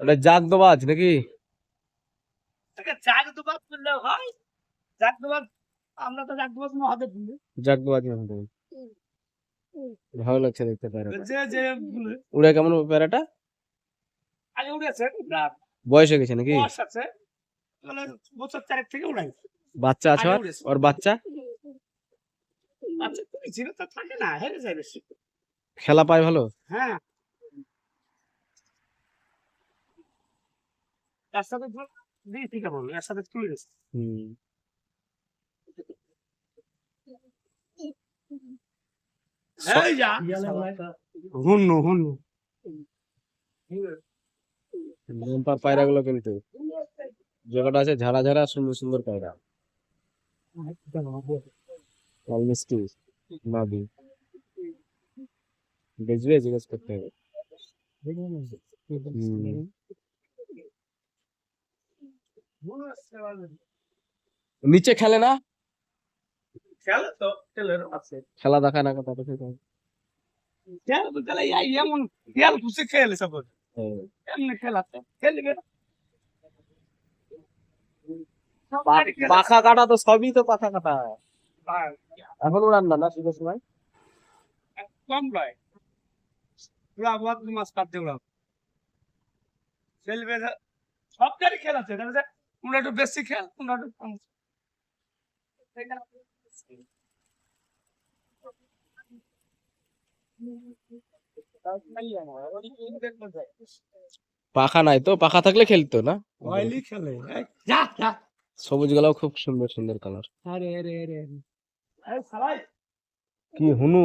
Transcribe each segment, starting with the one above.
ওটা জাগ দোবাজ নাকি? করলে হয়? আমরা তো ভালো লাগছে দেখতে প্যারাটা যে যে উড়ে কেমন প্যারাটা আগে উড়েছে না। বয়স হয়ে গেছে নাকি? বয়স আছে। মানে বছর চারেক থেকে উড়াই। বাচ্চা আছে ওর? বাচ্চা? তুমি ছিল তো থাকে না হেরে যায় বেশি। খেলা পায় ভালো? হ্যাঁ। এর সাথে দিয়ে ঠিক আছে এর সাথে তুলে গেছে। হুম। এই যা। হুন্নু হুন্নু। লম্পার পায়রা গুলো কিন্তু জায়গাটা আছে ঝাড়া ঝাড়া সুন্দর সুন্দর পায়রা। লাল মিষ্টি নাবি বেচবে জিজ্ঞেস করতে হবে। নিচে খেলে না? খেলে তো আছে। খেলা দেখায় না কথা দেখে খেলে তো খেলে এমন খেল খুশি খেলে সব। এমনি খেলাতে খেলে। পাখা কাটা তো সবই তো পাখা কাটা। এখন উড়ান না না শীতের সময়? কম নয় বহুত মাছ কাটতে উড়াব খেলবে। সবটারই খেল আছে যে একটু বেশি খেল কোনটা একটু কম। পাখা নাই তো পাখা থাকলে খেলতো না? অয়েলি খেলে। যা যা। সবুজ গুলাও খুব সুন্দর সুন্দর কালার আরে আরে আরে। এই সালাই। কি হুনু?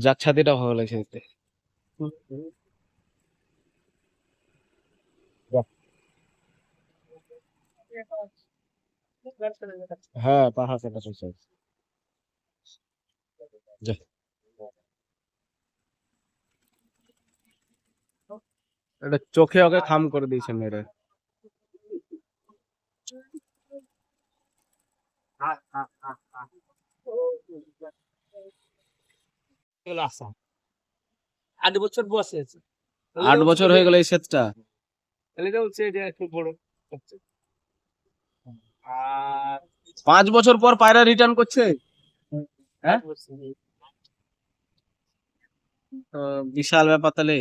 যাক ছাতিটা ভালো লাগছে দেখতে। হ্যাঁ কাটা চলছে এটা চোখে ওকে খাম করে দিয়েছে মেরে আট বছর বসে আছে আট বছর হয়ে গেল এই তাহলে এটা হচ্ছে এটা একটু বড় হচ্ছে। আর পাঁচ বছর পর পায়রা রিটার্ন করছে? হ্যাঁ? তো বিশাল ব্যাপার তাহলে।